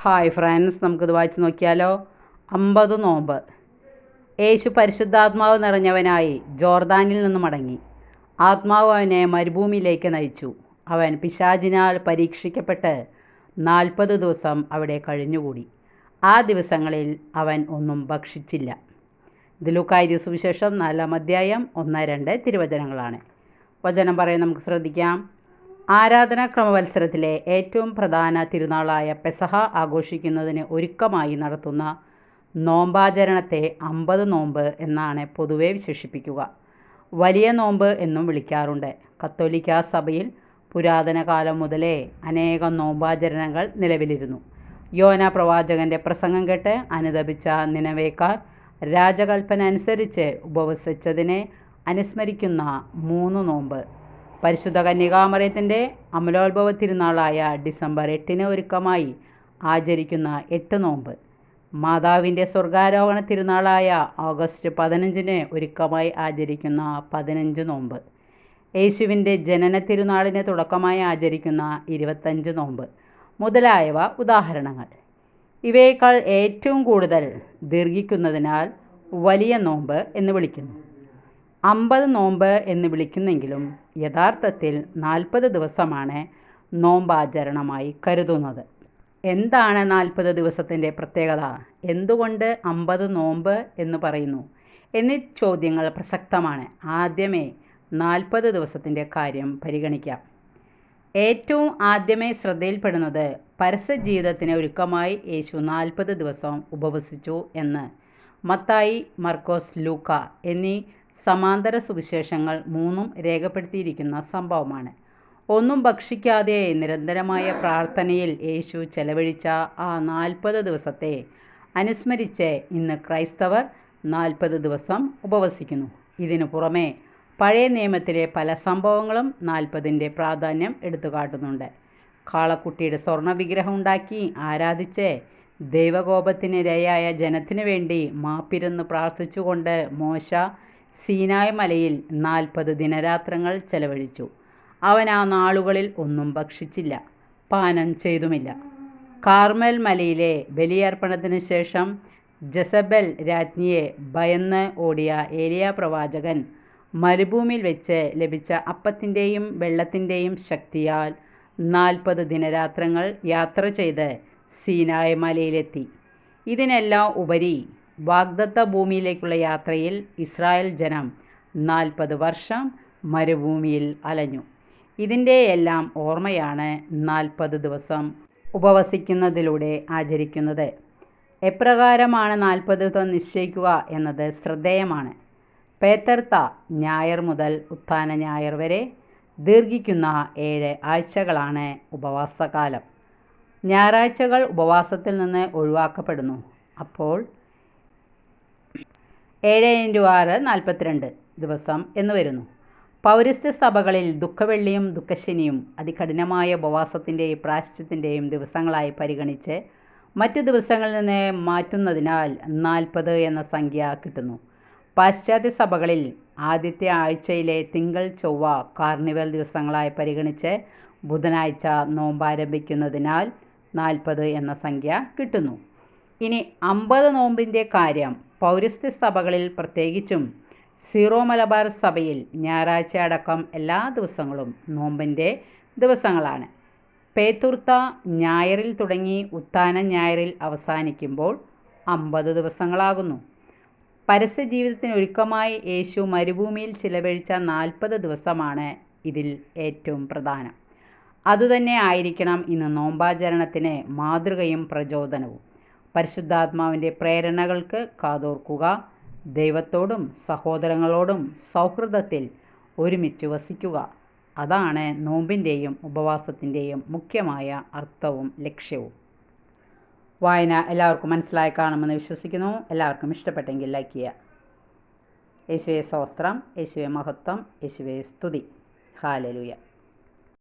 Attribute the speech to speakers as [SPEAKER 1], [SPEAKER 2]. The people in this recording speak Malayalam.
[SPEAKER 1] ഹായ് ഫ്രണ്ട്സ് നമുക്കിത് വായിച്ച് നോക്കിയാലോ? അമ്പത് നോമ്പ്. യേശു പരിശുദ്ധാത്മാവ് നിറഞ്ഞവനായി ജോർദാനിൽ നിന്ന് മടങ്ങി. ആത്മാവ് അവനെ മരുഭൂമിയിലേക്ക് നയിച്ചു. അവൻ പിശാചിനാൽ പരീക്ഷിക്കപ്പെട്ട് നാൽപ്പത് ദിവസം അവിടെ കഴിഞ്ഞുകൂടി. ആ ദിവസങ്ങളിൽ അവൻ ഒന്നും ഭക്ഷിച്ചില്ല. ഇത് ലൂക്കായി സുവിശേഷം നാലാം അധ്യായം ഒന്ന് രണ്ട് തിരുവചനങ്ങളാണ്. വചനം പറയാൻ നമുക്ക് ശ്രദ്ധിക്കാം. ആരാധനാ ക്രമവത്സരത്തിലെ ഏറ്റവും പ്രധാന തിരുനാളായ പെസഹ ആഘോഷിക്കുന്നതിന് ഒരുക്കമായി നടത്തുന്ന നോമ്പാചരണത്തെ അമ്പത് നോമ്പ് എന്നാണ് പൊതുവെ വിശേഷിപ്പിക്കുക. വലിയ നോമ്പ് എന്നും വിളിക്കാറുണ്ട്. കത്തോലിക്ക സഭയിൽ പുരാതന കാലം മുതലേ അനേകം നോമ്പാചരണങ്ങൾ നിലവിലിരുന്നു. യോന പ്രവാചകന്റെ പ്രസംഗം കേട്ട് അനുദപിച്ച നിലവേക്കാർ രാജകൽപ്പന അനുസരിച്ച് ഉപവസിച്ചതിനെ അനുസ്മരിക്കുന്ന മൂന്ന് നോമ്പ് പരിശുദ്ധ കന്യകാമറയത്തിന്റെ അമലോത്ഭവ തിരുനാളായ ഡിസംബർ എട്ടിന് ഒരുക്കമായി ആചരിക്കുന്ന എട്ട് നോമ്പ്. മാതാവിന്റെ സ്വർഗാരോഹണ തിരുനാളായ ഓഗസ്റ്റ് പതിനഞ്ചിന് ഒരുക്കമായി ആചരിക്കുന്ന പതിനഞ്ച് നോമ്പ്. യേശുവിന്റെ ജനന തിരുനാളിന് തുടക്കമായി ആചരിക്കുന്ന ഇരുപത്തഞ്ച് നോമ്പ് മുതലായവ ഉദാഹരണങ്ങൾ. ഇവയേക്കാൾ ഏറ്റവും കൂടുതൽ ദീർഘിക്കുന്നതിനാൽ വലിയ നോമ്പ് എന്ന് വിളിക്കുന്നു. അമ്പത് നോമ്പ് എന്ന് വിളിക്കുന്നെങ്കിലും യഥാർത്ഥത്തിൽ നാൽപ്പത് ദിവസമാണ് നോമ്പാചരണമായി കരുതുന്നത്. എന്താണ് നാൽപ്പത് ദിവസത്തിന്റെ പ്രത്യേകത? എന്തുകൊണ്ട് അമ്പത് നോമ്പ് എന്ന് പറയുന്നു? എന്നീ ചോദ്യങ്ങൾ പ്രസക്തമാണ്. ആദ്യമേ നാൽപ്പത് ദിവസത്തിന്റെ കാര്യം പരിഗണിക്കാം. ഏറ്റവും ആദ്യമേ ശ്രദ്ധയിൽപ്പെടുന്നത് പരസ്യ ജീവിതത്തിന് ഒരുക്കമായി യേശു നാൽപ്പത് ദിവസം ഉപവസിച്ചു എന്ന്. മത്തായി മർക്കോസ് ലൂക്ക എന്നീ സമാന്തര സുവിശേഷങ്ങൾ മൂന്നും രേഖപ്പെടുത്തിയിരിക്കുന്ന സംഭവമാണ്. ഒന്നും ഭക്ഷിക്കാതെ നിരന്തരമായ പ്രാർത്ഥനയിൽ യേശു ചെലവഴിച്ച ആ നാൽപ്പത് ദിവസത്തെ അനുസ്മരിച്ച് ഇന്ന് ക്രൈസ്തവർ നാൽപ്പത് ദിവസം ഉപവസിക്കുന്നു. ഇതിനു പുറമെ പഴയ നിയമത്തിലെ പല സംഭവങ്ങളും നാൽപ്പതിന്റെ പ്രാധാന്യം എടുത്തു കാട്ടുന്നുണ്ട് കാളക്കുട്ടിയുടെ സ്വർണ വിഗ്രഹം ഉണ്ടാക്കി ആരാധിച്ച് ദൈവകോപത്തിനിരയായ ജനത്തിനു വേണ്ടി മാപ്പിരുന്ന് പ്രാർത്ഥിച്ചുകൊണ്ട് മോശ സീനായ് മലയിൽ നാൽപ്പത് ദിനരാത്രങ്ങൾ ചെലവഴിച്ചു. അവൻ ആ നാളുകളിൽ ഒന്നും ഭക്ഷിച്ചില്ല പാനം ചെയ്തുമില്ല. കാർമൽ മലയിലെ ബലിയർപ്പണത്തിന് ശേഷം ജസബൽ രാജ്ഞിയെ ഭയന്ന് ഓടിയ ഏലിയ പ്രവാചകൻ മരുഭൂമിയിൽ വെച്ച് ലഭിച്ച അപ്പത്തിന്റെയും വെള്ളത്തിന്റെയും ശക്തിയാൽ നാൽപ്പത് ദിനരാത്രങ്ങൾ യാത്ര ചെയ്ത് സീനായ മലയിലെത്തി. ഇതിനെല്ലാം ഉപരി വാഗ്ദത്ത ഭൂമിയിലേക്കുള്ള യാത്രയിൽ ഇസ്രായേൽ ജനം നാൽപ്പത് വർഷം മരുഭൂമിയിൽ അലഞ്ഞു. ഇതിന്റെ എല്ലാം ഓർമ്മയാണ് നാൽപ്പത് ദിവസം ഉപവസിക്കുന്നതിലൂടെ ആചരിക്കുന്നത്. എപ്രകാരമാണ് നാൽപ്പത് ദിവസം നിശ്ചയിക്കുക എന്നത് ശ്രദ്ധേയമാണ്. പേത്തർത്ത ഞായർ മുതൽ ഉത്ഥാന ഞായർ വരെ ദീർഘിക്കുന്ന ഏഴ് ആഴ്ചകളാണ് ഉപവാസകാലം. ഞായറാഴ്ചകൾ ഉപവാസത്തിൽ നിന്ന് ഒഴിവാക്കപ്പെടുന്നു. അപ്പോൾ ഏഴ് ഇന്റു ആറ് നാൽപ്പത്തിരണ്ട് ദിവസം എന്ന് വരുന്നു. പൗരസ്ത്യ സഭകളിൽ ദുഃഖവെള്ളിയും ദുഃഖശനിയും അതികഠിനമായ ഉപവാസത്തിന്റെയും പ്രാശ്ചത്തിന്റെയും ദിവസങ്ങളായി പരിഗണിച്ച് മറ്റ് ദിവസങ്ങളിൽ നിന്ന് മാറ്റുന്നതിനാൽ നാൽപ്പത് എന്ന സംഖ്യ കിട്ടുന്നു. പാശ്ചാത്യ സഭകളിൽ ആദ്യത്തെ ആഴ്ചയിലെ തിങ്കൾ ചൊവ്വ കാർണിവൽ ദിവസങ്ങളായി പരിഗണിച്ച് ബുധനാഴ്ച നോമ്പാരംഭിക്കുന്നതിനാൽ നാൽപ്പത് എന്ന സംഖ്യ കിട്ടുന്നു. ഇനി അമ്പത് നോമ്പിന്റെ കാര്യം. പൗരസ്ത്യ സഭകളിൽ പ്രത്യേകിച്ചും സീറോ മലബാർ സഭയിൽ ഞായറാഴ്ച അടക്കം എല്ലാ ദിവസങ്ങളും നോമ്പിന്റെ ദിവസങ്ങളാണ്. പേത്തുർത്ത ഞായറിൽ തുടങ്ങി ഉത്താന ഞായറിൽ അവസാനിക്കുമ്പോൾ അമ്പത് ദിവസങ്ങളാകുന്നു. പരസ്യ ജീവിതത്തിന് ഒരുക്കമായി യേശു മരുഭൂമിയിൽ ചിലവഴിച്ച നാൽപ്പത് ദിവസമാണ് ഇതിൽ ഏറ്റവും പ്രധാനം. അതുതന്നെ ആയിരിക്കണം ഇന്ന് നോമ്പാചരണത്തിന് മാതൃകയും പ്രചോദനവും. പരിശുദ്ധാത്മാവിന്റെ പ്രേരണകൾക്ക് കാതോർക്കുക. ദൈവത്തോടും സഹോദരങ്ങളോടും സൗഹൃദത്തിൽ ഒരുമിച്ച് വസിക്കുക. അതാണ് നോമ്പിന്റെയും ഉപവാസത്തിന്റെയും മുഖ്യമായ അർത്ഥവും ലക്ഷ്യവും. വായന എല്ലാവർക്കും മനസ്സിലായി കാണുമെന്ന് വിശ്വസിക്കുന്നു. എല്ലാവർക്കും ഇഷ്ടപ്പെട്ടെങ്കിൽ ലൈക്ക് ചെയ്യുക. യേശുവെ സ്വസ്ത്രം യേശുവെ മഹത്വം യേശുവേ സ്തുതി. ഹാലലുയ.